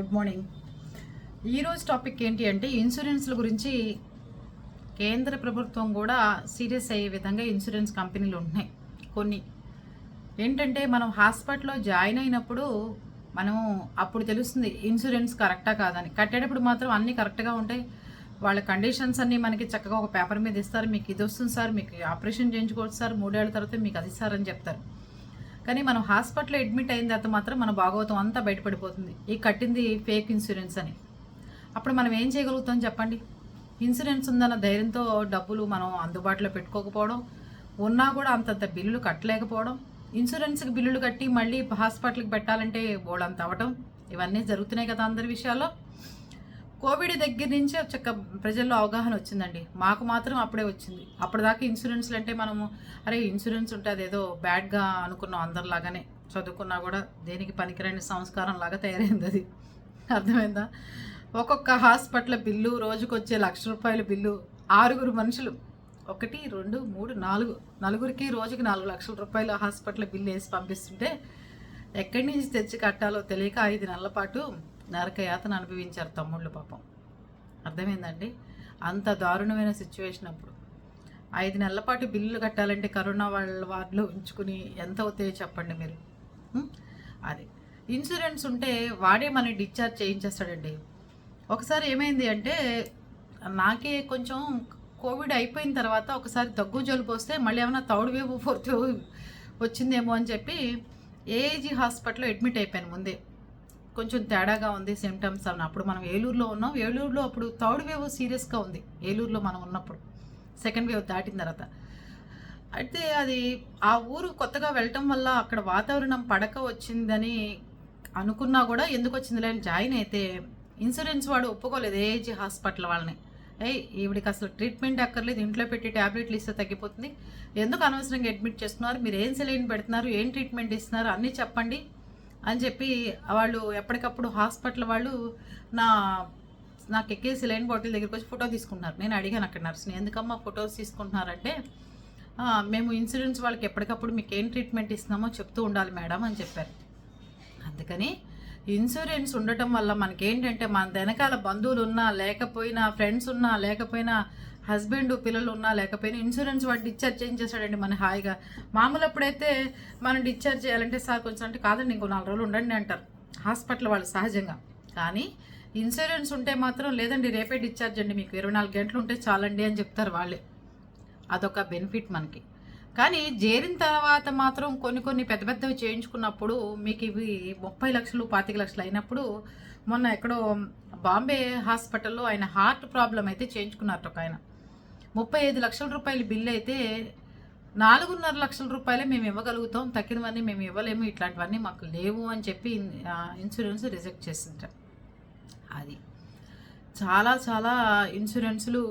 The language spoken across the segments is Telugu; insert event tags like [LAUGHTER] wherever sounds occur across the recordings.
గుడ్ మార్నింగ్ ఈరోజు టాపిక్ ఏంటి అంటే ఇన్సూరెన్స్ల గురించి కేంద్ర ప్రభుత్వం కూడా సీరియస్ అయ్యే విధంగా ఇన్సూరెన్స్ కంపెనీలు ఉంటున్నాయి. కొన్ని. ఏంటంటే మనం హాస్పిటల్లో జాయిన్ అయినప్పుడు మనం అప్పుడు తెలుస్తుంది ఇన్సూరెన్స్ కరెక్టా కాదని కట్టేటప్పుడు మాత్రం అన్నీ కరెక్ట్గా ఉంటాయి. వాళ్ళ కండిషన్స్ అన్నీ మనకి చక్కగా ఒక పేపర్ మీద ఇస్తారు. మీకు ఇది వస్తుంది సార్ మీకు ఆపరేషన్ చేయించుకోవచ్చు సార్ మూడేళ్ళ తర్వాత మీకు అది సార్ అని చెప్తారు. కానీ మనం హాస్పిటల్లో అడ్మిట్ అయిన తర్వాత మాత్రం మన భాగవతం అంతా బయటపడిపోతుంది. ఈ కట్టింది ఫేక్ ఇన్సూరెన్స్ అని. అప్పుడు మనం ఏం చేయగలుగుతాం చెప్పండి? ఇన్సూరెన్స్ ఉందన్న ధైర్యంతో డబ్బులు మనం అందుబాటులో పెట్టుకోకపోవడం ఉన్నా కూడా అంతంత బిల్లులు కట్టలేకపోవడం ఇన్సూరెన్స్కి బిల్లులు కట్టి మళ్ళీ హాస్పిటల్కి పెట్టాలంటే బోడంత అవ్వటం ఇవన్నీ జరుగుతున్నాయి కదా అందరి విషయాల్లో. కోవిడ్ దగ్గర నుంచి చక్క ప్రజల్లో అవగాహన వచ్చిందండి. మాకు మాత్రం అప్పుడే వచ్చింది. అప్పటిదాకా ఇన్సూరెన్స్లు అంటే మనము అరే ఇన్సూరెన్స్ ఉంటే అదేదో బ్యాడ్గా అనుకున్నాం అందరిలాగానే. చదువుకున్నా కూడా దేనికి పనికిరాని సంస్కారం లాగా తయారైంది అది. అర్థమైందా? ఒక్కొక్క హాస్పిటల్ బిల్లు రోజుకు వచ్చే లక్ష రూపాయల బిల్లు ఆరుగురు మనుషులు. ఒకటి రెండు మూడు నాలుగు. నలుగురికి రోజుకి నాలుగు లక్షల రూపాయలు హాస్పిటల్ బిల్లు వేసి పంపిస్తుంటే ఎక్కడి నుంచి తెచ్చి కట్టాలో తెలియక ఐదు నెలల పాటు నరకయాతన అనుభవించారు తమ్ముళ్ళు పాపం. అర్థమైందండి? అంత దారుణమైన సిచ్యువేషన్ అప్పుడు. ఐదు నెలల పాటు బిల్లులు కట్టాలంటే కరోనా వాళ్ళ వార్డులో ఉంచుకుని ఎంత అవుతాయో చెప్పండి మీరు. అది. ఇన్సూరెన్స్ ఉంటే వాడే మన డిశ్చార్జ్ చేయించేస్తాడండి. ఒకసారి ఏమైంది అంటే నాకే కొంచెం కోవిడ్ అయిపోయిన తర్వాత ఒకసారి దగ్గు జలుబు వస్తే మళ్ళీ ఏమైనా థర్డ్ వేవ్ ఫోర్త్ వేవ్ వచ్చిందేమో అని చెప్పి ఏజీ హాస్పిటల్లో అడ్మిట్ అయిపోయాను ముందే. కొంచెం తేడాగా ఉంది సిమ్టమ్స్ అని. అప్పుడు మనం ఏలూరులో ఉన్నాం. ఏలూరులో అప్పుడు థర్డ్ వేవ్ సీరియస్గా ఉంది. ఏలూరులో మనం ఉన్నప్పుడు. సెకండ్ వేవ్ దాటిన తర్వాత. అయితే అది ఆ ఊరు కొత్తగా వెళ్ళటం వల్ల అక్కడ వాతావరణం పడక వచ్చిందని అనుకున్నా కూడా ఎందుకు వచ్చిందిలే అని జాయిన్ అయితే ఇన్సూరెన్స్ వాడు ఒప్పుకోలేదు. ఏజీ హాస్పిటల్ వాళ్ళని. ఏ ఈవిడికి అసలు ట్రీట్మెంట్ అక్కర్లేదు. ఇంట్లో పెట్టి ట్యాబ్లెట్లు ఇస్తే తగ్గిపోతుంది. ఎందుకు అనవసరంగా అడ్మిట్ చేస్తున్నారు? మీరు ఏం సెలైన్ పెడుతున్నారు? ఏం ట్రీట్మెంట్ ఇస్తున్నారు? అన్నీ చెప్పండి. అని చెప్పి వాళ్ళు ఎప్పటికప్పుడు హాస్పిటల్ వాళ్ళు నా నాకు ఎక్కేసి లైన్ బాటిల్ దగ్గరికి వచ్చి ఫోటో తీసుకుంటున్నారు నేను అడిగాను అక్కడ నర్స్ని ఎందుకమ్మా ఫొటోస్ తీసుకుంటున్నారంటే మేము ఇన్సూరెన్స్ వాళ్ళకి ఎప్పటికప్పుడు మీకు ఏం ట్రీట్మెంట్ ఇస్తున్నామో చెప్తూ ఉండాలి మేడం అని చెప్పారు. అందుకని ఇన్సూరెన్స్ ఉండటం వల్ల మనకేంటంటే మన వెనకాల బంధువులు ఉన్నా లేకపోయినా ఫ్రెండ్స్ ఉన్నా లేకపోయినా హస్బెండ్ పిల్లలు ఉన్నా లేకపోయినా ఇన్సూరెన్స్ వాడు డిశ్చార్జ్ చేయించేస్తాడండి మన హాయిగా. మామూలు అప్పుడైతే మనం డిశ్చార్జ్ చేయాలంటే సార్ కొంచెం అంటే కాదండి ఇంకో నాలుగు రోజులు ఉండండి అంటారు. హాస్పిటల్ వాళ్ళు సహజంగా. కానీ ఇన్సూరెన్స్ ఉంటే మాత్రం లేదండి రేపే డిశ్చార్జ్ అండి మీకు. ఇరవై నాలుగు గంటలు ఉంటే చాలండి అని చెప్తారు వాళ్ళే. అదొక బెనిఫిట్ మనకి. కానీ చేరిన తర్వాత మాత్రం కొన్ని కొన్ని పెద్ద పెద్దవి చేయించుకున్నప్పుడు మీకు ఇవి ముప్పై లక్షలు పాతిక లక్షలు అయినప్పుడు మొన్న ఎక్కడో బాంబే హాస్పిటల్లో ఆయన హార్ట్ ప్రాబ్లం అయితే చేయించుకున్నారు ఒక ఆయన. ముప్పై ఐదు లక్షల రూపాయల బిల్లు అయితే నాలుగున్నర లక్షల రూపాయలే మేము ఇవ్వగలుగుతాం. తక్కినవన్నీ మేము ఇవ్వలేము. ఇట్లాంటివన్నీ మాకు లేవు అని చెప్పి ఇన్సూరెన్స్ రిజెక్ట్ చేసింటారు అది. చాలా చాలా ఇన్సూరెన్సులు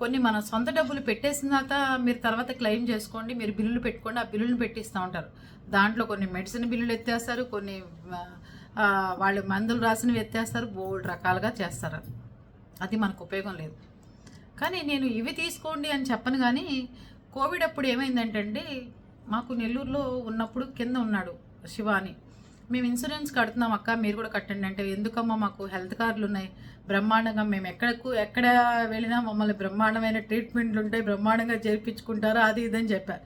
కొన్ని మన సొంత డబ్బులు పెట్టేసిన తర్వాత మీరు తర్వాత క్లెయిమ్ చేసుకోండి మీరు బిల్లులు పెట్టుకోండి ఆ బిల్లులు పెట్టిస్తూ ఉంటారు. దాంట్లో కొన్ని మెడిసిన్ బిల్లులు ఎత్తేస్తారు కొన్ని వాళ్ళు మందులు రాసినవి ఎత్తేస్తారు బోల్డ్ రకాలుగా చేస్తారు. అది మనకు ఉపయోగం లేదు. కానీ నేను ఇవి తీసుకోండి అని చెప్పను కానీ కోవిడ్ అప్పుడు ఏమైందంటే అండి మాకు నెల్లూరులో ఉన్నప్పుడు కింద ఉన్నాడు శివ అని మేము ఇన్సూరెన్స్ కడుతున్నాం అక్క మీరు కూడా కట్టండి అంటే ఎందుకమ్మా మాకు హెల్త్ కార్డులు ఉన్నాయి? బ్రహ్మాండంగా మేము ఎక్కడకు ఎక్కడ వెళ్ళినా మమ్మల్ని బ్రహ్మాండమైన ట్రీట్మెంట్లు ఉంటాయి బ్రహ్మాండంగా చేర్పించుకుంటారు అది ఇదని చెప్పారు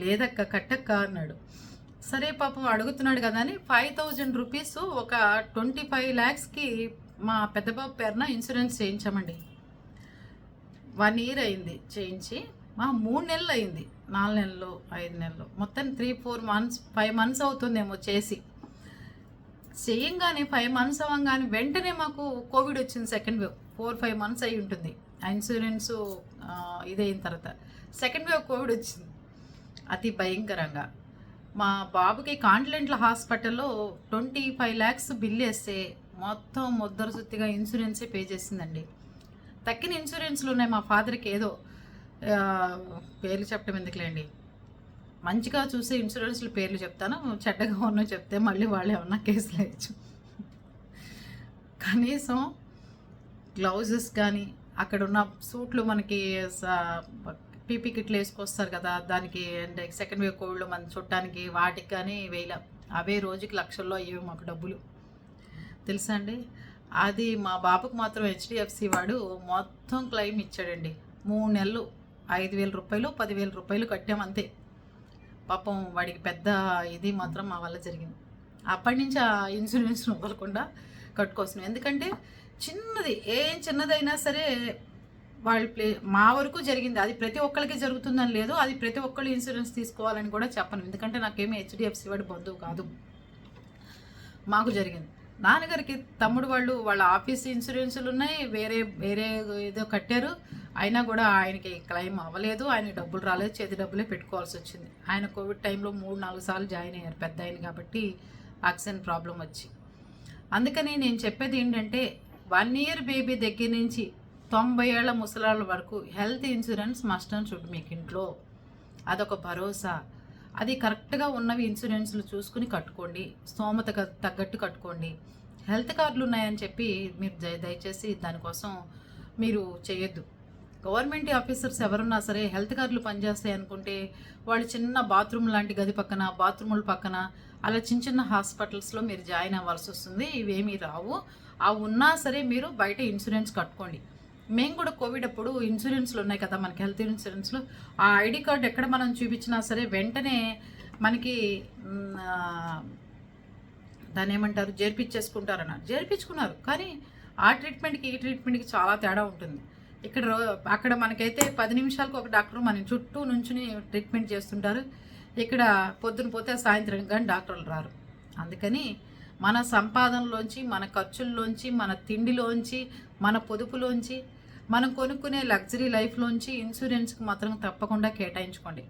లేదక్క కట్టక్క అన్నాడు. సరే పాపం అడుగుతున్నాడు కదా అని ఫైవ్ థౌజండ్ రూపీస్ ఒక ట్వంటీ ఫైవ్ ల్యాక్స్కి మా పెద్దబాబు పేరున ఇన్సూరెన్స్ చేయించామండి. వన్ ఇయర్ అయింది చేయించి. మా మూడు నెలలు అయింది. నాలుగు నెలలు ఐదు నెలలు. మొత్తం three four months five months అవుతుందేమో చేసి. చేయంగానే ఫైవ్ మంత్స్ అవ్వగానే వెంటనే మాకు కోవిడ్ వచ్చింది second wave. Four five months అయి ఉంటుంది. ఆ ఇన్సూరెన్స్ ఇదైన తర్వాత. సెకండ్ వేవ్ కోవిడ్ వచ్చింది. అతి భయంకరంగా. మా బాబుకి కాంటినెంటల్ హాస్పిటల్లో ట్వంటీ ఫైవ్ ల్యాక్స్ బిల్ వేస్తే మొత్తం ముద్దరు సుత్తిగా ఇన్సూరెన్సే పే చేసిందండి. తక్కిన ఇన్సూరెన్స్లు ఉన్నాయి. మా ఫాదర్కి ఏదో పేర్లు చెప్పడం ఎందుకులేండి? మంచిగా చూసే ఇన్సూరెన్స్లు పేర్లు చెప్తాను. చెడ్డగా ఉన్నా చెప్తే మళ్ళీ వాళ్ళు ఏమన్నా కేసులు వేయచ్చు. కనీసం గ్లౌజెస్ కానీ అక్కడ ఉన్న సూట్లు మనకి పీపీ కిట్లు వేసుకొస్తారు కదా దానికి అంటే సెకండ్ వేవ్ కోవిడ్లో మనం చుట్టానికి వాటికి కానీ వేయలే. అవే రోజుకి లక్షల్లో అయ్యేవి మాకు డబ్బులు. తెలుసా అండి? అది మా బాబుకు మాత్రం హెచ్డిఎఫ్సి వాడు మొత్తం క్లెయిమ్ ఇచ్చాడండి. మూడు నెలలు ఐదు వేల రూపాయలు పదివేల రూపాయలు కట్టామంతే పాపం వాడికి పెద్ద ఇది మాత్రం మా వల్ల జరిగింది. అప్పటి నుంచి ఆ ఇన్సూరెన్స్ వదలకుండా కట్టుకోవచ్చు ఎందుకంటే చిన్నది ఏం చిన్నదైనా సరే వాళ్ళ ప్లే మా వరకు జరిగింది. అది ప్రతి ఒక్కరికి జరుగుతుందని లేదు. అది ప్రతి ఒక్కళ్ళు ఇన్సూరెన్స్ తీసుకోవాలని కూడా చెప్పను. ఎందుకంటే నాకేమీ హెచ్డిఎఫ్సి వాడి బంధువు కాదు. మాకు జరిగింది. నాన్నగారికి తమ్ముడు వాళ్ళు వాళ్ళ ఆఫీస్ ఇన్సూరెన్సులు ఉన్నాయి వేరే వేరే ఏదో కట్టారు. అయినా కూడా ఆయనకి క్లెయిమ్ అవ్వలేదు. ఆయన డబ్బులు రాలేదు. చేతి డబ్బులే పెట్టుకోవాల్సి వచ్చింది. ఆయన కోవిడ్ టైంలో మూడు నాలుగు సార్లు జాయిన్ అయ్యారు. పెద్ద ఆయన కాబట్టి ఆక్సిజన్ ప్రాబ్లం వచ్చి. అందుకని నేను చెప్పేది ఏంటంటే వన్ ఇయర్ బేబీ దగ్గర నుంచి తొంభై ఏళ్ళ ముసలాళ్ళ వరకు health insurance must and should మీకు ఇంట్లో. అదొక భరోసా. అది కరెక్ట్గా ఉన్నవి ఇన్సూరెన్స్లు చూసుకుని కట్టుకోండి. స్తోమత తగ్గట్టు కట్టుకోండి. హెల్త్ కార్డులు ఉన్నాయని చెప్పి మీరు దయ- దయచేసి దానికోసం మీరు చేయొద్దు. గవర్నమెంట్ ఆఫీసర్స్ ఎవరున్నా సరే హెల్త్ కార్డులు పనిచేస్తాయి అనుకుంటే వాళ్ళు చిన్న బాత్రూమ్ లాంటి గది పక్కన బాత్రూముల పక్కన అలా చిన్న చిన్న హాస్పిటల్స్లో మీరు జాయిన్ అవ్వాల్సి వస్తుంది. ఇవేమీ రావు. ఆ ఉన్నా సరే మీరు బయట ఇన్సూరెన్స్ కట్టుకోండి. మేము కూడా కోవిడ్ అప్పుడు ఇన్సూరెన్స్లు ఉన్నాయి కదా మనకి హెల్త్ ఇన్సూరెన్స్లు. ఆ ఐడి కార్డు ఎక్కడ మనం చూపించినా సరే వెంటనే మనకి దాన్ని ఏమంటారు చేర్పించేసుకుంటారన్నారు చేర్పించుకున్నారు కానీ ఆ ట్రీట్మెంట్కి ఈ ట్రీట్మెంట్కి చాలా తేడా ఉంటుంది. ఇక్కడ రో- అక్కడ మనకైతే పది నిమిషాలకు ఒక డాక్టర్ మన చుట్టూ నుంచుని ట్రీట్మెంట్ చేస్తుంటారు. ఇక్కడ పొద్దున పోతే సాయంత్రం కానీ డాక్టర్లు రారు. అందుకని మన సంపాదనలోంచి మన ఖర్చుల్లోంచి మన తిండిలోంచి మన పొదుపులోంచి మనం కొనుక్కునే లగ్జరీ లైఫ్లోంచి ఇన్సూరెన్స్కి మాత్రం తప్పకుండా కేటాయించుకోండి.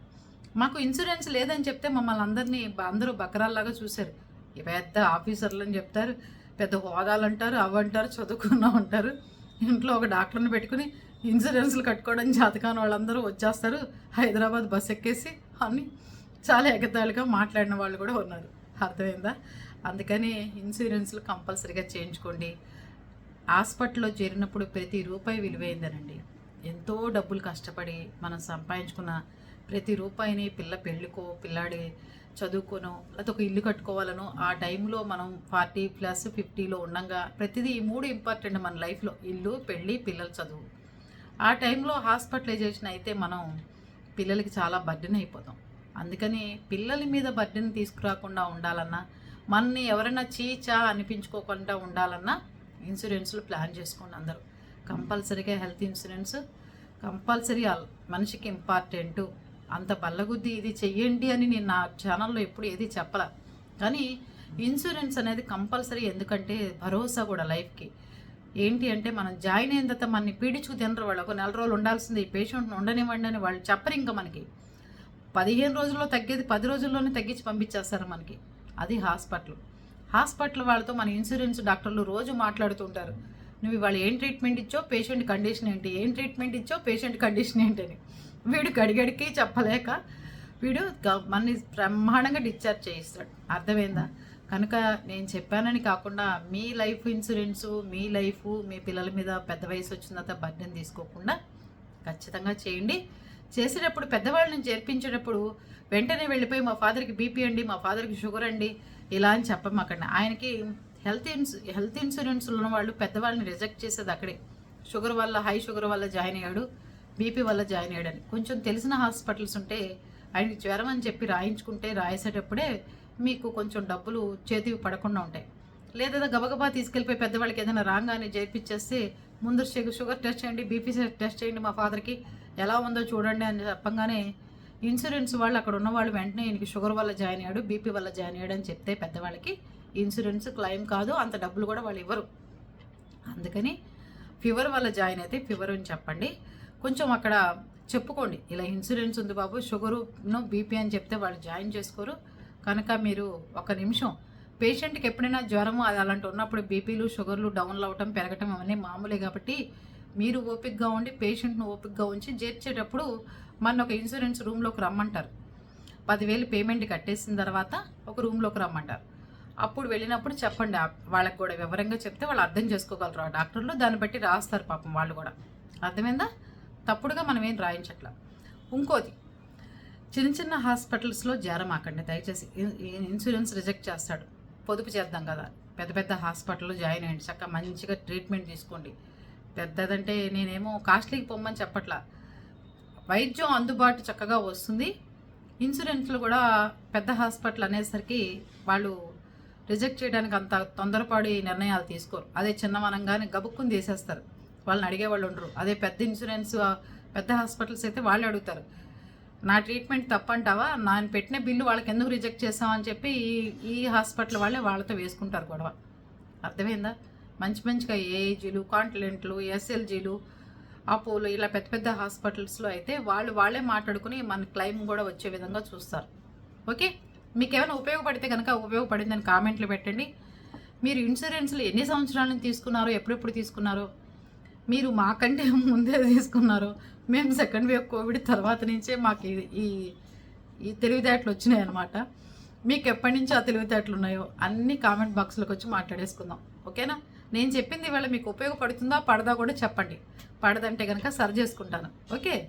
మాకు ఇన్సూరెన్స్ లేదని చెప్తే మమ్మల్ని అందరినీ అందరూ బకరాల్లాగా చూశారు. పెద్ద ఆఫీసర్లు అని చెప్తారు. పెద్ద హోదాలు అంటారు. అవంటారు చదువుకున్నా ఉంటారు ఇంట్లో ఒక డాక్టర్ని పెట్టుకుని ఇన్సూరెన్స్లు కట్టుకోవడం జాతకాని వాళ్ళందరూ వచ్చేస్తారు. హైదరాబాద్ బస్ ఎక్కేసి అని చాలా ఎగతాళిగా మాట్లాడిన వాళ్ళు కూడా ఉన్నారు. అర్థమైందా? అందుకని ఇన్సూరెన్స్లు కంపల్సరీగా చేయించుకోండి. హాస్పిటల్లో చేరినప్పుడు ప్రతి రూపాయి విలువైందనండి. ఎంతో డబ్బులు కష్టపడి మనం సంపాదించుకున్న ప్రతి రూపాయిని పిల్ల పెళ్ళికో పిల్లాడి చదువుకోనో లేకపోతే ఒక ఇల్లు కట్టుకోవాలనో ఆ టైంలో మనం ఫార్టీ ప్లస్ ఫిఫ్టీలో ఉండగా ప్రతిదీ ఈ మూడు ఇంపార్టెంట్ మన లైఫ్లో. ఇల్లు పెళ్ళి పిల్లల చదువు. ఆ టైంలో హాస్పిటలైజేషన్ అయితే మనం పిల్లలకి చాలా బర్డెన్ అయిపోతాం. అందుకని పిల్లల మీద బర్డెన్ తీసుకురాకుండా ఉండాలన్నా మనని ఎవరైనా చీచా అనిపించుకోకుండా ఉండాలన్నా ఇన్సూరెన్స్లు ప్లాన్ చేసుకోండి అందరూ. కంపల్సరీగా హెల్త్ ఇన్సూరెన్స్ కంపల్సరీ మనిషికి ఇంపార్టెంట్. అంత బల్లగుద్ది ఇది చెయ్యండి అని నేను నా ఛానల్లో ఎప్పుడు ఏది చెప్పలా. కానీ ఇన్సూరెన్స్ అనేది కంపల్సరీ ఎందుకంటే భరోసా కూడా లైఫ్కి. ఏంటి అంటే మనం జాయిన్ అయిన తర్వాత మనని పీడించుకు తినరు వాళ్ళు. ఒక నెల రోజులు ఉండాల్సింది ఈ పేషెంట్ని ఉండనివ్వండి అని వాళ్ళు చెప్పరు ఇంకా మనకి. పదిహేను రోజుల్లో తగ్గేది పది రోజుల్లోనే తగ్గించి పంపించేస్తారు మనకి. అది హాస్పిటల్. హాస్పిటల్ వాళ్ళతో మన ఇన్సూరెన్స్ డాక్టర్లు రోజు మాట్లాడుతుంటారు. నువ్వు ఇవాళ ఏం ట్రీట్మెంట్ ఇచ్చో పేషెంట్ కండిషన్ ఏంటి? ఏం ట్రీట్మెంట్ ఇచ్చో పేషెంట్ కండిషన్ ఏంటి అని వీడు గడిగడికి చెప్పలేక వీడు గ- మనని బ్రహ్మాండంగా డిశ్చార్జ్ చేయిస్తాడు. అర్థమైందా? కనుక నేను చెప్పానని కాకుండా మీ లైఫ్ ఇన్సూరెన్సు మీ లైఫ్ మీ పిల్లల మీద పెద్ద వయసు వచ్చిన తర్వాత బర్డెన్ తీసుకోకుండా ఖచ్చితంగా చేయండి. చేసేటప్పుడు పెద్దవాళ్ళని చేర్పించేటప్పుడు వెంటనే వెళ్ళిపోయి మా ఫాదర్కి బీపీ అండి మా ఫాదర్కి షుగర్ అండి ఇలా అని చెప్పమాకండి ఆయనకి హెల్త్ ఇన్స్ హెల్త్ ఇన్సూరెన్స్ ఉన్న వాళ్ళు పెద్దవాళ్ళని రిజెక్ట్ చేసేది అక్కడే. షుగర్ వల్ల హై షుగర్ వల్ల జాయిన్ అయ్యాడు బీపీ వల్ల జాయిన్ అయ్యాడని. కొంచెం తెలిసిన హాస్పిటల్స్ ఉంటే ఆయనకి జ్వరం అని చెప్పి రాయించుకుంటే రాయేసేటప్పుడే మీకు కొంచెం డబ్బులు చేతివి పడకుండా ఉంటాయి. లేదా గబగబా తీసుకెళ్ళిపోయి పెద్దవాళ్ళకి ఏదైనా రాగానే చేర్పించేస్తే ముందు షుగర్ టెస్ట్ చేయండి బీపీ టెస్ట్ చేయండి మా ఫాదర్కి. ఎలా ఉందో చూడండి అని చెప్పంగానే ఇన్సూరెన్స్ వాళ్ళు అక్కడ ఉన్న వాళ్ళు వెంటనే ఈయనకి షుగర్ వల్ల జాయిన్ అయ్యాడు బీపీ వల్ల జాయిన్ అయ్యాడు అని చెప్తే పెద్దవాళ్ళకి ఇన్సూరెన్స్ క్లెయిమ్ కాదు అంత డబ్బులు కూడా వాళ్ళు ఇవ్వరు. అందుకని ఫీవర్ వల్ల జాయిన్ అయితే ఫీవర్ అని చెప్పండి. కొంచెం అక్కడ చెప్పుకోండి. ఇలా ఇన్సూరెన్స్ ఉంది బాబు షుగరును బీపీ అని చెప్తే వాళ్ళు జాయిన్ చేసుకోరు. కనుక మీరు ఒక నిమిషం పేషెంట్కి ఎప్పుడైనా జ్వరము అది అలాంటి ఉన్నప్పుడు బీపీలు షుగర్లు డౌన్లు అవ్వటం పెరగటం అవన్నీ మామూలే కాబట్టి మీరు ఓపిక్గా ఉండి పేషెంట్ను ఓపిక్గా ఉంచి చేర్చేటప్పుడు మన ఒక ఇన్సూరెన్స్ రూమ్లోకి రమ్మంటారు. పదివేలు పేమెంట్ కట్టేసిన తర్వాత ఒక రూమ్లోకి రమ్మంటారు. అప్పుడు వెళ్ళినప్పుడు చెప్పండి వాళ్ళకి కూడా వివరంగా చెప్తే వాళ్ళు అర్థం చేసుకోగలరు ఆ డాక్టర్లు. దాన్ని బట్టి రాస్తారు పాపం వాళ్ళు కూడా. అర్థమైందా? తప్పుడుగా మనం ఏం రాయించట్లా? ఇంకోది చిన్న చిన్న హాస్పిటల్స్లో చేరమాకండి దయచేసి ఇన్సూరెన్స్ రిజెక్ట్ చేస్తాడు. పొదుపు చేద్దాం కదా. పెద్ద పెద్ద హాస్పిటల్లో జాయిన్ అయ్యండి. చక్కగా మంచిగా ట్రీట్మెంట్ తీసుకోండి. పెద్దదంటే నేనేమో కాస్ట్లీకి పొమ్మని చెప్పట్లా. వైద్యం అందుబాటు చక్కగా వస్తుంది. ఇన్సూరెన్స్లు కూడా పెద్ద హాస్పిటల్ అనేసరికి వాళ్ళు రిజెక్ట్ చేయడానికి అంత తొందరపడి నిర్ణయాలు తీసుకోరు. అదే చిన్నమనంగానే గబుక్కుని తీసేస్తారు. వాళ్ళని అడిగేవాళ్ళు ఉండరు. అదే పెద్ద ఇన్సూరెన్స్ పెద్ద హాస్పిటల్స్ అయితే వాళ్ళు అడుగుతారు. నా ట్రీట్మెంట్ తప్పంటావా? నేను పెట్టిన బిల్లు వాళ్ళకి ఎందుకు రిజెక్ట్ చేసామని చెప్పి ఈ ఈ హాస్పిటల్ వాళ్ళే వాళ్ళతో వేసుకుంటారు గొడవ. అర్థమైందా? మంచి మంచిగా ఏఐజీలు కాంటినెంట్లు ఎస్ఎల్జీలు అపోలో ఇలా పెద్ద పెద్ద హాస్పిటల్స్లో అయితే వాళ్ళు వాళ్ళే మాట్లాడుకుని మన క్లెయిమ్ కూడా వచ్చే విధంగా చూస్తారు. ఓకే? మీకు ఏమైనా ఉపయోగపడితే కనుక ఉపయోగపడిందని కామెంట్లు పెట్టండి. మీరు ఇన్సూరెన్స్లు ఎన్ని సంవత్సరాలను తీసుకున్నారో ఎప్పుడెప్పుడు తీసుకున్నారో మీరు మాకంటే [LAUGHS] ముందే తీసుకున్నారు మేము సెకండ్ వేవ్ కోవిడ్ తర్వాత నుంచే మాకు ఈ ఈ తెలివితేటలు వచ్చినాయి అనమాట మీకు ఎప్పటి నుంచి ఆ తెలివితేటలు ఉన్నాయో అన్ని కామెంట్ బాక్స్లోకి వచ్చి మాట్లాడేసుకుందాం. ఓకేనా? నేను చెప్పింది ఇవాళ మీకు ఉపయోగపడుతుందా పడదా కూడా చెప్పండి. పడదంటే కనుక సరి చేసుకుంటాను. ఓకే?